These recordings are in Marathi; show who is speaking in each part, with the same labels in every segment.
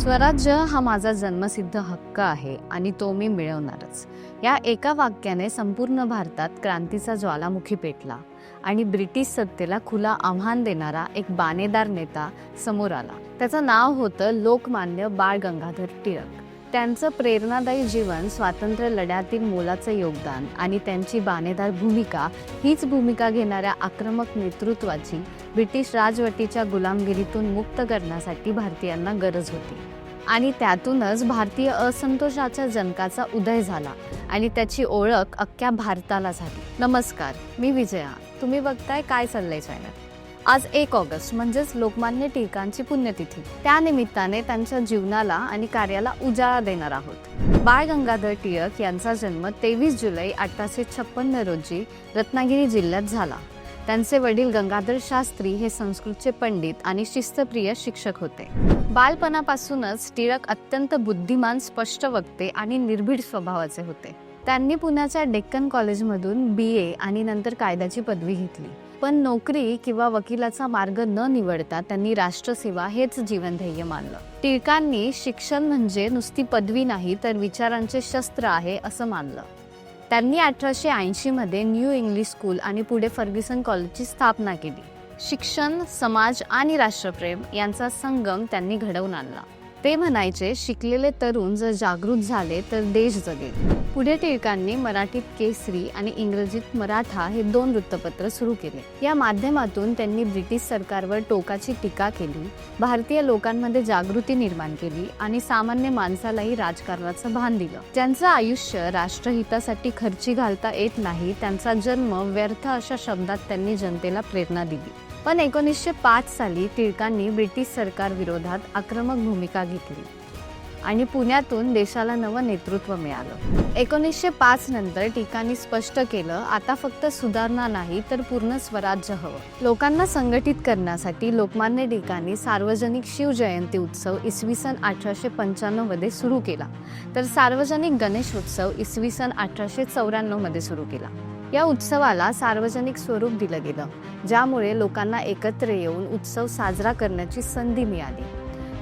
Speaker 1: स्वराज्य हा माझा जन्मसिद्ध हक्क आहे आणि तो मी मिळवणारच. या एका वाक्याने संपूर्ण भारतात क्रांतीचा ज्वालामुखी पेटला आणि ब्रिटिश सत्तेला खुला आव्हान देणारा एक बाणेदार नेता समोर आला. त्याचं नाव होतं लोकमान्य बाळ गंगाधर टिळक. त्यांचं प्रेरणादायी जीवन स्वातंत्र्य लढ्यातील मोलाचं योगदान आणि त्यांची बाणेदार भूमिका हीच भूमिका घेणाऱ्या आक्रमक नेतृत्वाची ब्रिटिश राजवटीच्या गुलामगिरीतून मुक्त करण्यासाठी भारतीयांना गरज होती. आणि त्यातूनच भारतीय असंतोषाच्या जनकाचा उदय झाला आणि त्याची ओळख अख्ख्या भारताला झाली. नमस्कार मी विजया. तुम्ही बघताय काय चाललंय चॅनल आज एक ऑगस्ट म्हणजेच लोकमान्य टिळकांची पुण्यतिथी. त्यानिमित्ताने त्यांच्या जीवनाला आणि कार्याला उजाळा देणार आहोत. बाळ गंगाधर टिळक यांचा जन्म तेवीस जुलै अठराशे छप्पन्न रोजी रत्नागिरी जिल्ह्यात झाला. त्यांचे वडील गंगाधर शास्त्री हे संस्कृतचे पंडित आणि शिस्तप्रिय शिक्षक होते. बालपणापासूनच टिळक अत्यंत बुद्धिमान स्पष्ट वक्ते आणि निर्भीड स्वभावाचे होते. त्यांनी पुण्याच्या डेक्कन कॉलेजमधून बी ए आणि नंतर कायद्याची पदवी घेतली. पण नोकरी किंवा वकिलाचा मार्ग न निवडता त्यांनी राष्ट्रसेवा हेच जीवनध्येय मानलं. टिळकांनी शिक्षण म्हणजे नुसती पदवी नाही तर विचारांचे शस्त्र आहे असं मानलं. त्यांनी अठराशे ऐंशीमध्ये न्यू इंग्लिश स्कूल आणि पुढे फर्ग्युसन कॉलेजची स्थापना केली. शिक्षण समाज आणि राष्ट्रप्रेम यांचा संगम त्यांनी घडवून आणला. ते म्हणायचे शिकलेले तरुण जर जागृत झाले तर देश जगेल. पुढे टिळकांनी मराठीत केसरी आणि इंग्रजीत मराठा हे दोन वृत्तपत्र सुरू केले. या माध्यमातून त्यांनी ब्रिटिश सरकारवर टोकाची टीका केली भारतीय लोकांमध्ये जागृती निर्माण केली आणि सामान्य माणसालाही राजकारणाचं भान दिलं. ज्यांचं आयुष्य राष्ट्रहितासाठी खर्ची घालता येत नाही त्यांचा जन्म व्यर्थ अशा शब्दात त्यांनी जनतेला प्रेरणा दिली. पण एकोणीसशे पाच साली टिळकांनी ब्रिटिश सरकारविरोधात आक्रमक भूमिका घेतली आणि पुण्यातून देशाला नवं नेतृत्व मिळालं. एकोणीसशे पाच नंतर टिळकांनी स्पष्ट केलं आता फक्त सुधारणा नाही तर पूर्ण स्वराज्य हवं. लोकांना संघटित करण्यासाठी लोकमान्य टिळकांनी सार्वजनिक शिवजयंती उत्सव इसवी सन अठराशे पंच्याण्णवमध्ये सुरू केला. तर सार्वजनिक गणेश उत्सव इसवी सन अठराशे चौऱ्याण्णवमध्ये सुरू केला. या उत्सवाला सार्वजनिक स्वरूप दिलं गेलं ज्यामुळे लोकांना एकत्र येऊन उत्सव साजरा करण्याची संधी मिळाली.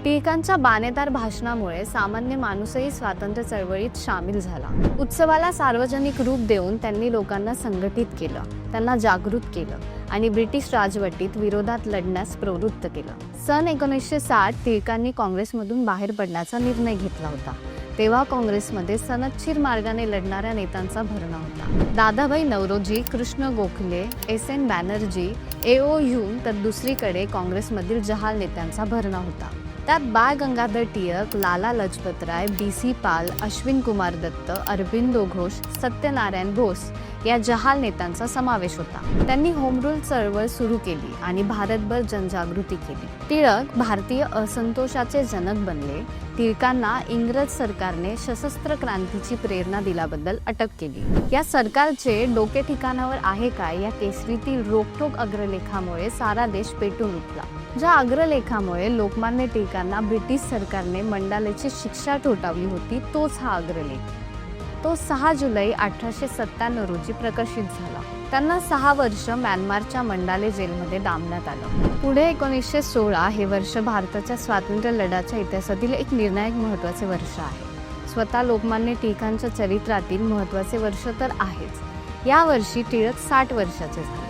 Speaker 1: टिळकांच्या बाणेदार भाषणामुळे सामान्य माणूसही स्वातंत्र्य चळवळीत सामील झाला. उत्सवाला सार्वजनिक रूप देऊन त्यांनी लोकांना संघटित केलं त्यांना जागृत केलं आणि ब्रिटिश राजवटीत विरोधात लढण्यास प्रवृत्त केलं. सन एकोणीसशे साठ टिळकांनी काँग्रेसमधून बाहेर पडण्याचा निर्णय घेतला होता. तेव्हा काँग्रेसमध्ये सनदशीर मार्गाने लढणाऱ्या नेत्यांचा भरणा होता. Dadabhai Naoroji Krishna Gokhale S N Banerjee A O तर दुसरीकडे काँग्रेसमधील जहाल नेत्यांचा भरणा होता. त्यात बाळ गंगाधर टिळक लाला लजपतराय बी सी पाल अश्विन कुमार दत्त अरविंदो घोष सत्यनारायण बोस या जहाल नेत्यांचा समावेश होता. त्यांनी होम रूल चळवळ सुरू केली आणि भारतभर जनजागृती केली. टिळक भारतीय असंतोषाचे जनक बनले. टिळकांना इंग्रज सरकारने सशस्त्र क्रांतीची प्रेरणा दिल्याबद्दल अटक केली. या सरकारचे डोके ठिकाणावर आहे काय या केसरीतील रोखोक अग्रलेखामुळे सारा देश पेटून उठला. ज्या अग्रलेखामुळे लोकमान्य टिळकांना ब्रिटिश सरकारने मंडालेची शिक्षा ठोठावली होती तोच हा अग्रलेख. तो सहा जुलै अठराशे सत्त्याण्णव रोजी प्रकाशित झाला. त्यांना सहा वर्ष म्यानमारच्या मंडाले जेलमध्ये डांबण्यात आलं. पुढे एकोणीसशे सोळा हे वर्ष भारताच्या स्वातंत्र्य लढ्याच्या इतिहासातील एक निर्णायक महत्त्वाचे वर्ष आहे. स्वतः लोकमान्य टिळकांच्या चरित्रातील महत्त्वाचे वर्ष तर आहेच. या वर्षी टिळक साठ वर्षाचे झाले.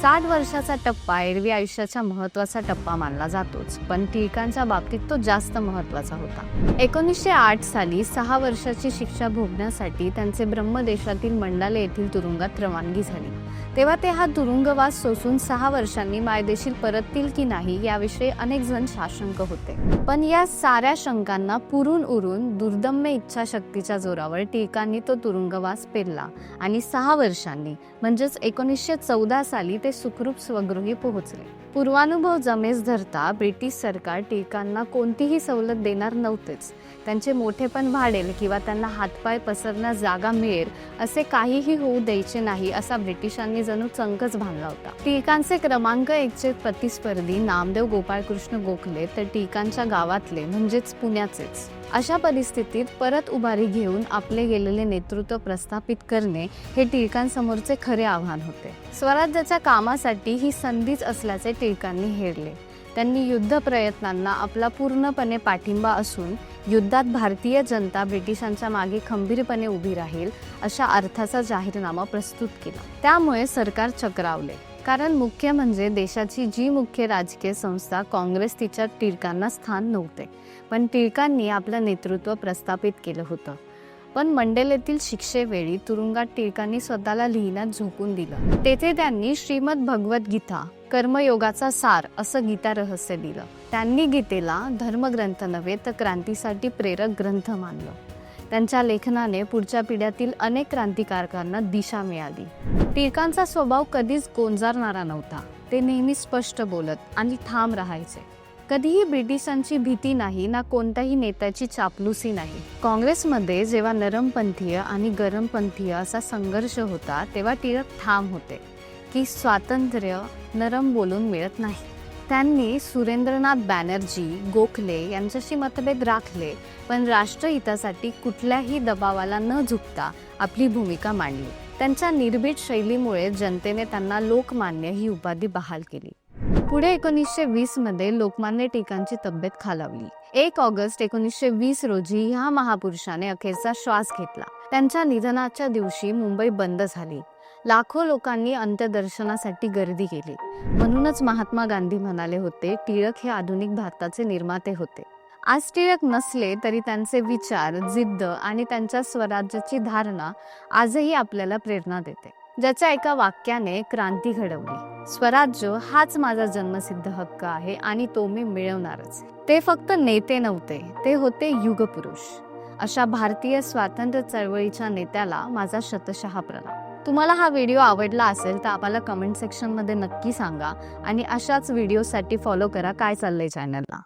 Speaker 1: साठ वर्षाचा टप्पा एरवी आयुष्याचा महत्त्वाचा टप्पा मानला जातोच पण टिळकांच्या बाबतीत तो जास्त महत्त्वाचा होता. एकोणीसशे आठ साली सहा वर्षाची शिक्षा भोगण्यासाठी त्यांचे ब्रह्मदेशातील मंडाले येथील तुरुंगात रवानगी झाली. तेव्हा ते हा तुरुंगवास सोसून सहा वर्षांनी मायदेशील परततील की नाही याविषयी अनेक जण साशंक होते. पण या साऱ्या शंकांना पुरून उरून दुर्दम्य इच्छाशक्तीच्या जोरावर टिळकांनी तो तुरुंगवास पेरला आणि सहा वर्षांनी म्हणजेच एकोणीसशे चौदा साली ते सुखरूप स्वगृही पोहोचले. पूर्वानुभव जमेस धरता ब्रिटिश सरकार टिळकांना कोणतीही सवलत देणार नव्हतेच. त्यांचे मोठेपण वाढेल किंवा त्यांना हातपाय पसरण्यास जागा मिळेल असे काहीही होऊ द्यायचे नाही असा ब्रिटिशांनी जणू चंकच बांधला होता. टिळकांचे क्रमांक एकचे प्रतिस्पर्धी नामदेव गोपाळकृष्ण गोखले तर टिळकांच्या गावातले म्हणजेच पुण्याचेच. अशा परिस्थितीत परत उभारी घेऊन आपले गेलेले नेतृत्व प्रस्थापित करणे हे टिळकांसमोरचे खरे आव्हान होते. स्वराज्याच्या कामासाठी ही संधीच असल्याचे टिळकांनी हेरले. त्यांनी युद्ध प्रयत्नांना आपला पूर्णपणे पाठिंबा असून युद्धात भारतीय जनता ब्रिटिशांच्या मागे खंबीरपणे उभी राहील अशा अर्थाचा जाहीरनामा प्रस्तुत केला. त्यामुळे सरकार चक्रावले. कारण मुख्य म्हणजे देशाची जी मुख्य राजकीय संस्था काँग्रेस तिच्या टिळकांना स्थान नव्हते. पण टिळकांनी आपलं नेतृत्व प्रस्थापित केलं होतं. पण मंडेलेतील शिक्षेवेळी तुरुंगात टिळकांनी स्वतःला लिहिण्यात झोकून दिलं. तेथे त्यांनी श्रीमद भगवद्गीता कर्मयोगाचा सार असं गीता रहस्य दिलं. त्यांनी गीतेला धर्मग्रंथ नव्हे तर क्रांतीसाठी प्रेरक ग्रंथ मानलं. त्यांच्या लेखनाने पुढच्या पिढ्यातील अनेक क्रांतिकारकांना दिशा मिळाली. टिळकांचा स्वभाव कधीच गोंजारणारा नव्हता. ते नेहमी स्पष्ट बोलत आणि ठाम राहायचे. कधीही ब्रिटिशांची भीती नाही ना कोणत्याही नेत्याची चापलुसी नाही. काँग्रेसमध्ये जेव्हा नरमपंथीय आणि गरमपंथीय असा संघर्ष होता तेव्हा टिळक ठाम होते की स्वातंत्र्य नरम बोलून मिळत नाही. त्यांनी सुरेंद्रनाथ बॅनर्जी गोखले यांच्याशी मतभेद राखले पण राष्ट्रहितासाठी कुठल्याही दबावाला न झुकता आपली भूमिका मांडली. त्यांच्या निर्भीड शैलीमुळे जनतेने त्यांना लोकमान्य ही उपाधी बहाल केली. पुढे एकोणीसशे वीसमध्ये लोकमान्य टिळकांची तब्येत खालावली. एक ऑगस्ट एकोणीसशे वीस रोजी ह्या महापुरुषाने अखेरचा श्वास घेतला. त्यांच्या निधनाच्या दिवशी मुंबई बंद झाली. लाखो लोकांनी अंत्यदर्शनासाठी गर्दी केली. म्हणूनच महात्मा गांधी म्हणाले होते टिळक हे आधुनिक भारताचे निर्माते होते. आज टिळक नसले तरी त्यांचे विचार जिद्द आणि त्यांच्या स्वराज्याची धारणा आजही आपल्याला प्रेरणा देते. ज्याच्या एका वाक्याने क्रांती घडवली. स्वराज्य हाच माझा जन्मसिद्ध हक्क आहे आणि तो मी मिळवणारच. ते फक्त नेते नव्हते ते होते युगपुरुष. अशा भारतीय स्वातंत्र्य चळवळीच्या नेत्याला माझा शतशहा प्रणाम. तुम्हाला हा व्हिडिओ आवडला असेल तर आम्हाला कमेंट सेक्शनमध्ये नक्की सांगा आणि अशाच व्हिडिओसाठी फॉलो करा काय चाललंय चॅनलला.